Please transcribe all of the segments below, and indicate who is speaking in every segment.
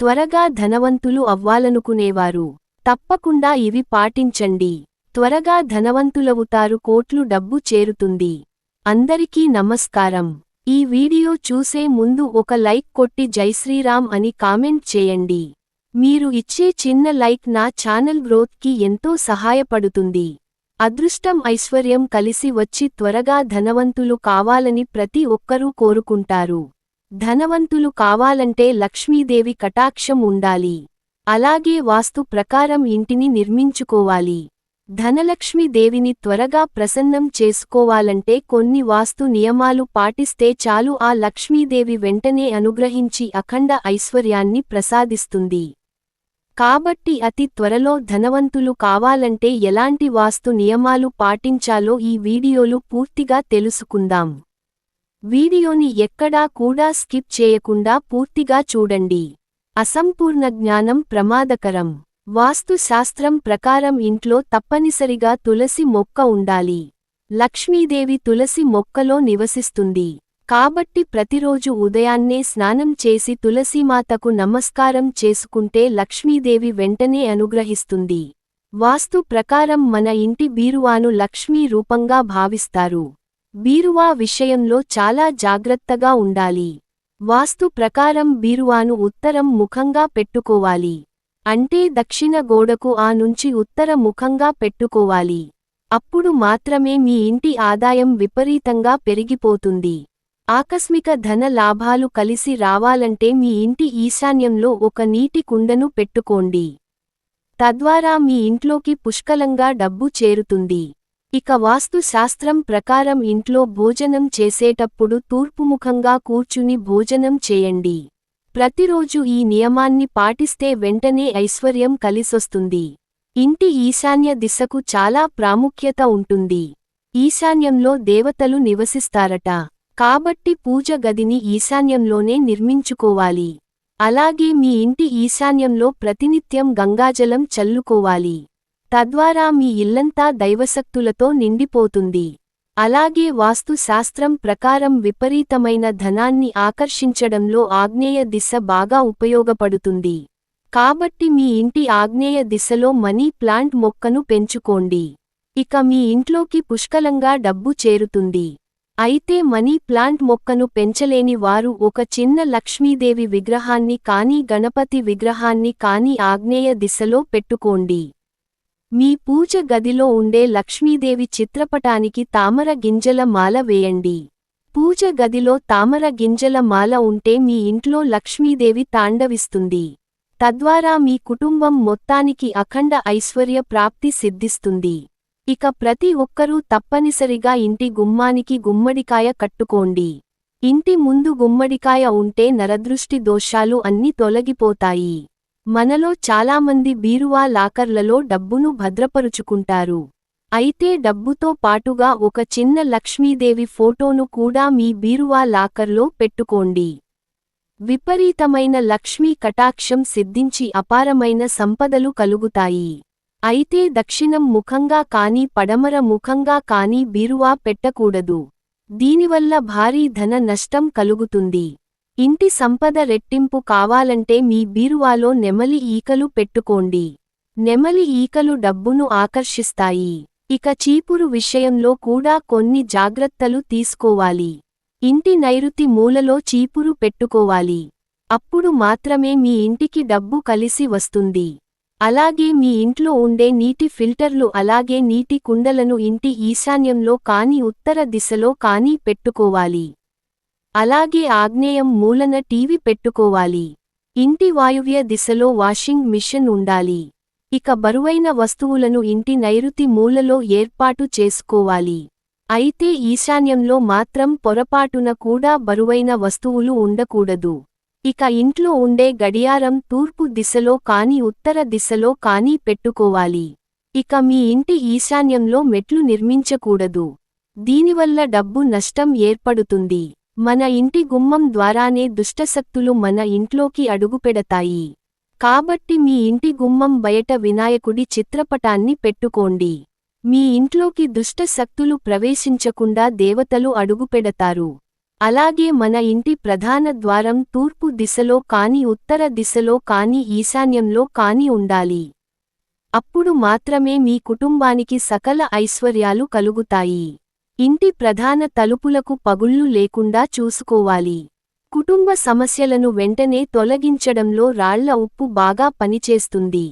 Speaker 1: త్వరగా ధనవంతులు అవ్వాలనుకునేవారు. తప్పకుండా ఇవి పాటించండి. త్వరగా ధనవంతులవుతారు కోట్లు డబ్బు చేరుతుంది. అందరికీ నమస్కారం. ఈ వీడియో చూసే ముందు ఒక లైక్ కొట్టి జైశ్రీరామ్ అని కామెంట్ చేయండి. మీరు ఇచ్చే చిన్న లైక్ నా ఛానల్ గ్రోత్కి ఎంతో సహాయపడుతుంది. అదృష్టం ఐశ్వర్యం కలిసి వచ్చి త్వరగా ధనవంతులు కావాలని ప్రతి ఒక్కరూ కోరుకుంటారు. ధనవంతులు కావాలంటే లక్ష్మీదేవి కటాక్షం ఉండాలి. అలాగే వాస్తు ప్రకారం ఇంటిని నిర్మించుకోవాలి. ధనలక్ష్మీదేవిని త్వరగా ప్రసన్నం చేసుకోవాలంటే కొన్ని వాస్తు నియమాలు పాటిస్తే చాలు ఆ లక్ష్మీదేవి వెంటనే అనుగ్రహించి అఖండ ఐశ్వర్యాన్ని ప్రసాదిస్తుంది. కాబట్టి అతి త్వరలో ధనవంతులు కావాలంటే ఎలాంటి వాస్తు నియమాలు పాటించాలో ఈ వీడియోలు పూర్తిగా తెలుసుకుందాం. వీడియోని ఎక్కడా కూడా స్కిప్ చేయకుండా పూర్తిగా చూడండి. అసంపూర్ణ జ్ఞానం ప్రమాదకరం. వాస్తుశాస్త్రం ప్రకారం ఇంట్లో తప్పనిసరిగా తులసి మొక్క ఉండాలి. లక్ష్మీదేవి తులసి మొక్కలో నివసిస్తుంది. కాబట్టి ప్రతిరోజు ఉదయాన్నే స్నానం చేసి తులసీమాతకు నమస్కారం చేసుకుంటే లక్ష్మీదేవి వెంటనే అనుగ్రహిస్తుంది. వాస్తు ప్రకారం మన ఇంటి బీరువాను లక్ష్మీ రూపంగా భావిస్తారు. బీరువా విషయంలో చాలా జాగ్రత్తగా ఉండాలి. వాస్తు ప్రకారం బీరువాను ఉత్తరం ముఖంగా పెట్టుకోవాలి. అంటే దక్షిణ గోడకు ఆ నుంచి ఉత్తర ముఖంగా పెట్టుకోవాలి. అప్పుడు మాత్రమే మీ ఇంటి ఆదాయం విపరీతంగా పెరిగిపోతుంది. ఆకస్మిక ధన లాభాలు కలిసి రావాలంటే మీ ఇంటి ఈశాన్యంలో ఒక నీటి కుండను పెట్టుకోండి. తద్వారా మీ ఇంట్లోకి పుష్కలంగా డబ్బు చేరుతుంది. ఇక వాస్తు శాస్త్రం ప్రకారం ఇంట్లో భోజనం చేసేటప్పుడు తూర్పుముఖంగా కూర్చుని భోజనం చేయండి. ప్రతిరోజు ఈ నియమాన్ని పాటిస్తే వెంటనే ఐశ్వర్యం కలిసొస్తుంది. ఇంటి ఈశాన్య దిశకు చాలా ప్రాముఖ్యత ఉంటుంది. ఈశాన్యంలో దేవతలు నివసిస్తారట. కాబట్టి పూజ గదిని ఈశాన్యంలోనే నిర్మించుకోవాలి. అలాగే మీ ఇంటి ఈశాన్యంలో ప్రతినిత్యం గంగాజలం చల్లుకోవాలి. తద్వారా మీ ఇల్లంతా దైవశక్తులతో నిండిపోతుంది. అలాగే వాస్తుశాస్త్రం ప్రకారం విపరీతమైన ధనాన్ని ఆకర్షించడంలో ఆగ్నేయ దిశ బాగా ఉపయోగపడుతుంది. కాబట్టి మీ ఇంటి ఆగ్నేయ దిశలో మనీ ప్లాంట్ మొక్కను పెంచుకోండి. ఇక మీ ఇంట్లోకి పుష్కలంగా డబ్బు చేరుతుంది. అయితే మనీ ప్లాంట్ మొక్కను పెంచలేని వారు ఒక చిన్న లక్ష్మీదేవి విగ్రహాన్ని కానీ గణపతి విగ్రహాన్ని కానీ ఆగ్నేయ దిశలో పెట్టుకోండి. మీ పూజ గదిలో ఉండే లక్ష్మీదేవి చిత్రపటానికి తామర గింజల మాల వేయండి. పూజ గదిలో తామర గింజల మాల ఉంటే మీ ఇంట్లో లక్ష్మీదేవి తాండవిస్తుంది. తద్వారా మీ కుటుంబం మొత్తానికి అఖండ ఐశ్వర్య ప్రాప్తి సిద్ధిస్తుంది. ఇక ప్రతి ఒక్కరూ తప్పనిసరిగా ఇంటి గుమ్మానికి గుమ్మడికాయ కట్టుకోండి. ఇంటి ముందు గుమ్మడికాయ ఉంటే నరదృష్టి దోషాలు అన్ని తొలగిపోతాయి. మనలో చాలామంది బీరువా లాకర్లలో డబ్బును భద్రపరుచుకుంటారు. అయితే డబ్బుతో పాటుగా ఒక చిన్న లక్ష్మీదేవి ఫోటోను కూడా మీ బీరువా లాకర్లో పెట్టుకోండి. విపరీతమైన లక్ష్మీ కటాక్షం సిద్ధించి అపారమైన సంపదలు కలుగుతాయి. అయితే దక్షిణం ముఖంగా కాని పడమర ముఖంగా కాని బీరువా పెట్టకూడదు. దీనివల్ల భారీ ధన నష్టం కలుగుతుంది. ఇంటి సంపద రెట్టింపు కావాలంటే మీ బీరువాలో నెమలి ఈకలు పెట్టుకోండి. నెమలి ఈకలు డబ్బును ఆకర్షిస్తాయి. ఇక చీపురు విషయంలో కూడా కొన్ని జాగ్రత్తలు తీసుకోవాలి. ఇంటి నైరుతి మూలలో చీపురు పెట్టుకోవాలి. అప్పుడు మాత్రమే మీ ఇంటికి డబ్బు కలిసి వస్తుంది. అలాగే మీ ఇంట్లో ఉండే నీటి ఫిల్టర్లు అలాగే నీటి కుండలను ఇంటి ఈశాన్యంలో కాని ఉత్తర దిశలో కాని పెట్టుకోవాలి. అలాగే ఆగ్నేయం మూలన టీవీ పెట్టుకోవాలి. ఇంటి వాయువ్య దిశలో వాషింగ్ మిషన్ ఉండాలి. ఇక బరువైన వస్తువులను ఇంటి నైరుతి మూలలో ఏర్పాటు చేసుకోవాలి. అయితే ఈశాన్యంలో మాత్రం పొరపాటున కూడా బరువైన వస్తువులు ఉండకూడదు. ఇక ఇంట్లో ఉండే గడియారం తూర్పు దిశలో కాని ఉత్తర దిశలో కాని పెట్టుకోవాలి. ఇక మీ ఇంటి ఈశాన్యంలో మెట్లు నిర్మించకూడదు. దీనివల్ల డబ్బు నష్టం ఏర్పడుతుంది. మన ఇంటి గుమ్మం ద్వారానే దుష్టశక్తులు మన ఇంట్లోకి అడుగుపెడతాయి. కాబట్టి మీ ఇంటి గుమ్మం బయట వినాయకుడి చిత్రపటాన్ని పెట్టుకోండి. మీ ఇంట్లోకి దుష్టశక్తులు ప్రవేశించకుండా దేవతలు అడుగుపెడతారు. అలాగే మన ఇంటి ప్రధాన ద్వారం తూర్పు దిశలో కాని ఉత్తర దిశలో కాని ఈశాన్యంలో కాని ఉండాలి. అప్పుడు మాత్రమే మీ కుటుంబానికి సకల ఐశ్వర్యాలు కలుగుతాయి. ఇంటి ప్రధాన తలుపులకు పగుళ్ళు లేకుండా చూసుకోవాలి. కుటుంబ సమస్యలను వెంటనే తొలగించడంలో రాళ్ళ ఉప్పు బాగా పనిచేస్తుంది.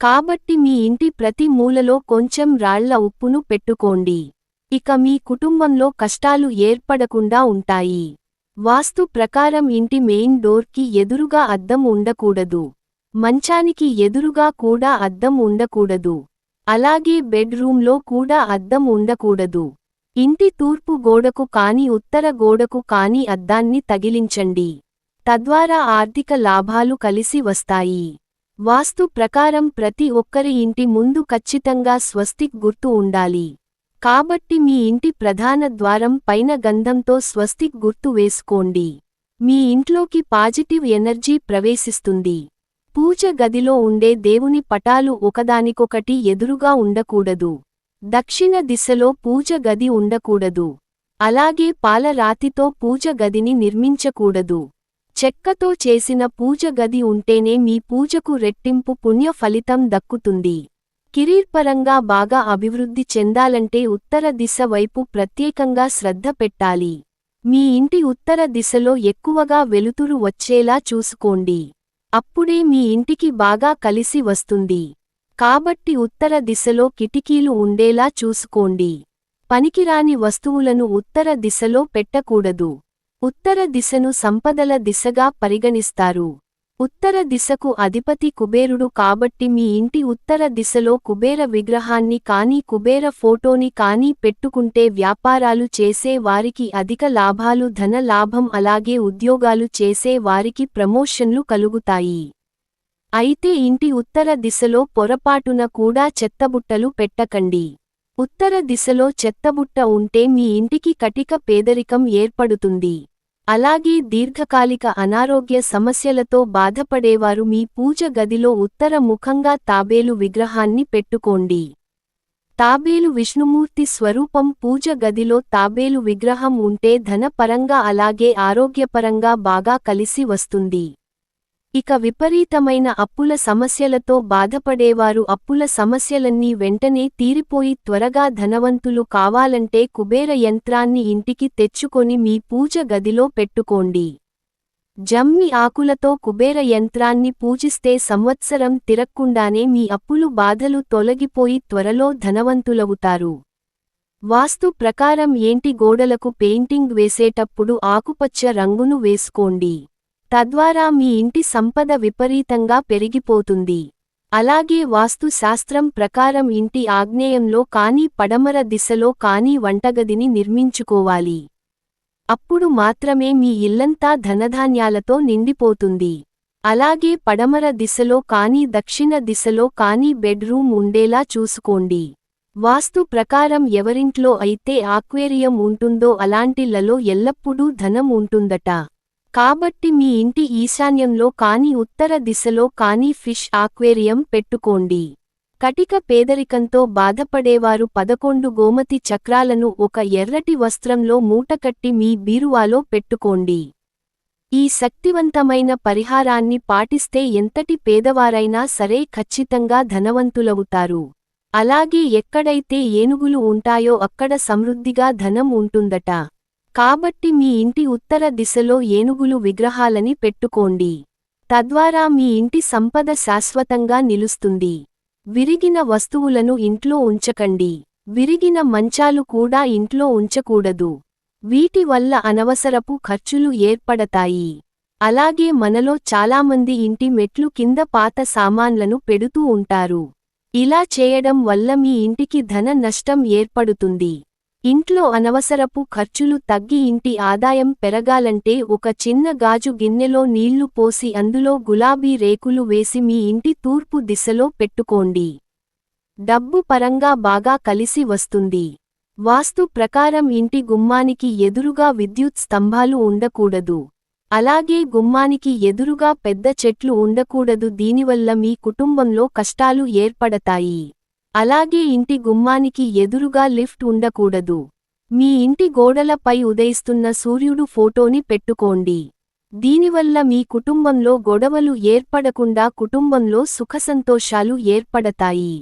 Speaker 1: కాబట్టి మీ ఇంటి ప్రతి మూలలో కొంచెం రాళ్ళ ఉప్పును పెట్టుకోండి. ఇక మీ కుటుంబంలో కష్టాలు ఏర్పడకుండా ఉంటాయి. వాస్తు ప్రకారం ఇంటి మెయిన్ డోర్కి ఎదురుగా అద్దం ఉండకూడదు. మంచానికి ఎదురుగా కూడా అద్దం ఉండకూడదు. అలాగే బెడ్రూంలో కూడా అద్దం ఉండకూడదు. ఇంటి తూర్పు గోడకు కాని ఉత్తర గోడకు కాని అద్దాన్ని తగిలించండి. తద్వారా ఆర్థిక లాభాలు కలిసి వస్తాయి. వాస్తు ప్రకారం ప్రతి ఒక్కరి ఇంటి ముందు ఖచ్చితంగా స్వస్తిక్ గుర్తు ఉండాలి. కాబట్టి మీ ఇంటి ప్రధాన ద్వారం పైన గంధంతో స్వస్తిక్ గుర్తు వేసుకోండి. మీ ఇంట్లోకి పాజిటివ్ ఎనర్జీ ప్రవేశిస్తుంది. పూజ గదిలో ఉండే దేవుని పటాలు ఒకదానికొకటి ఎదురుగా ఉండకూడదు. దక్షిణ దిశలో పూజ గది ఉండకూడదు. అలాగే పాలరాతితో పూజ గదిని నిర్మించకూడదు. చెక్కతో చేసిన పూజ గది ఉంటేనే మీ పూజకు రెట్టింపు పుణ్య ఫలితం దక్కుతుంది. కిరీర్పరంగా బాగా అభివృద్ధి చెందాలంటే ఉత్తర దిశ వైపు ప్రత్యేకంగా శ్రద్ధ పెట్టాలి. మీ ఇంటి ఉత్తర దిశలో ఎక్కువగా వెలుతురు వచ్చేలా చూసుకోండి. అప్పుడే మీ ఇంటికి బాగా కలిసి వస్తుంది. కాబట్టి ఉత్తర దిశలో కిటికీలు ఉండేలా చూసుకోండి. పనికిరాని వస్తువులను ఉత్తర దిశలో పెట్టకూడదు. ఉత్తర దిశను సంపదల దిశగా పరిగణిస్తారు. ఉత్తర దిశకు అధిపతి కుబేరుడు కాబట్టి మీ ఇంటి ఉత్తర దిశలో కుబేర విగ్రహాన్ని కానీ కుబేర ఫోటోని కానీ పెట్టుకుంటే వ్యాపారాలు చేసే వారికి అధిక లాభాలు ధన లాభం అలాగే ఉద్యోగాలు చేసే వారికి ప్రమోషన్లు కలుగుతాయి. అయితే ఇంటి ఉత్తర దిశలో పొరపాటున కూడా చెత్తబుట్టలు పెట్టకండి. ఉత్తర దిశలో చెత్తబుట్ట ఉంటే మీ ఇంటికి కటిక పేదరికం ఏర్పడుతుంది. అలాగే దీర్ఘకాలిక అనారోగ్య సమస్యలతో బాధపడేవారు మీ పూజ గదిలో ఉత్తర ముఖంగా తాబేలు విగ్రహాన్ని పెట్టుకోండి. తాబేలు విష్ణుమూర్తి స్వరూపం పూజ గదిలో తాబేలు విగ్రహం ఉంటే ధనపరంగా అలాగే ఆరోగ్యపరంగా బాగా కలిసి వస్తుంది. ఇక విపరీతమైన అప్పుల సమస్యలతో బాధపడేవారు అప్పుల సమస్యలన్నీ వెంటనే తీరిపోయి త్వరగా ధనవంతులు కావాలంటే కుబేర యంత్రాన్ని ఇంటికి తెచ్చుకొని మీ పూజ గదిలో పెట్టుకోండి. జమ్మి ఆకులతో కుబేర యంత్రాన్ని పూజిస్తే సంవత్సరం తిరక్కుండానే మీ అప్పులు బాధలు తొలగిపోయి త్వరలో ధనవంతులవుతారు. వాస్తు ప్రకారం ఏంటి గోడలకు పెయింటింగ్ వేసేటప్పుడు ఆకుపచ్చ రంగును వేసుకోండి. తద్వారా మీ ఇంటి సంపద విపరీతంగా పెరిగిపోతుంది. అలాగే వాస్తు శాస్త్రం ప్రకారం ఇంటి ఆగ్నేయంలో కానీ పడమర దిశలో కానీ వంటగదిని నిర్మించుకోవాలి. అప్పుడు మాత్రమే మీ ఇల్లంతా ధనధాన్యాలతో నిండిపోతుంది. అలాగే పడమర దిశలో కానీ దక్షిణ దిశలో కానీ బెడ్రూమ్ ఉండేలా చూసుకోండి. వాస్తు ప్రకారం ఎవరింట్లో అయితే ఆక్వేరియం ఉంటుందో అలాంటిళ్ళలో ఎల్లప్పుడూ ధనం ఉంటుందట. కాబట్టి మీ ఇంటి ఈశాన్యంలో కాని ఉత్తర దిశలో కాని ఫిష్ ఆక్వేరియం పెట్టుకోండి. కటిక పేదరికంతో బాధపడేవారు పదకొండు గోమతి చక్రాలను ఒక ఎర్రటి వస్త్రంలో మూటకట్టి మీ బీరువాలో పెట్టుకోండి. ఈ శక్తివంతమైన పరిహారాన్ని పాటిస్తే ఎంతటి పేదవారైనా సరే ఖచ్చితంగా ధనవంతులవుతారు. అలాగే ఎక్కడైతే ఏనుగులు ఉంటాయో అక్కడ సమృద్ధిగా ధనం ఉంటుందట. కాబట్టి మీ ఇంటి ఉత్తర దిశలో ఏనుగులు విగ్రహాలని పెట్టుకోండి. తద్వారా మీ ఇంటి సంపద శాశ్వతంగా నిలుస్తుంది. విరిగిన వస్తువులను ఇంట్లో ఉంచకండి. విరిగిన మంచాలు కూడా ఇంట్లో ఉంచకూడదు. వీటి వల్ల అనవసరపు ఖర్చులు ఏర్పడతాయి. అలాగే మనలో చాలామంది ఇంటి మెట్లు కింద పాత సామాన్లను పెడుతూ ఉంటారు. ఇలా చేయడం వల్ల మీ ఇంటికి ధన నష్టం ఏర్పడుతుంది. ఇంట్లో అనవసరపు ఖర్చులు తగ్గి ఇంటి ఆదాయం పెరగాలంటే ఒక చిన్న గాజు గిన్నెలో నీళ్ళు పోసి అందులో గులాబీ రేకులు వేసి మీ ఇంటి తూర్పు దిశలో పెట్టుకోండి. డబ్బు పరంగా బాగా కలిసి వస్తుంది. వాస్తు ప్రకారం ఇంటి గుమ్మానికి ఎదురుగా విద్యుత్ స్తంభాలు ఉండకూడదు. అలాగే గుమ్మానికి ఎదురుగా పెద్ద చెట్లు ఉండకూడదు. దీనివల్ల మీ కుటుంబంలో కష్టాలు ఏర్పడతాయి. అలాగే ఇంటి గుమ్మానికి ఎదురుగా లిఫ్ట్ ఉండకూడదు. మీ ఇంటి గోడలపై ఉదయిస్తున్న సూర్యుడు ఫోటోని పెట్టుకోండి. దీనివల్ల మీ కుటుంబంలో గొడవలు ఏర్పడకుండా కుటుంబంలో సుఖసంతోషాలు ఏర్పడతాయి.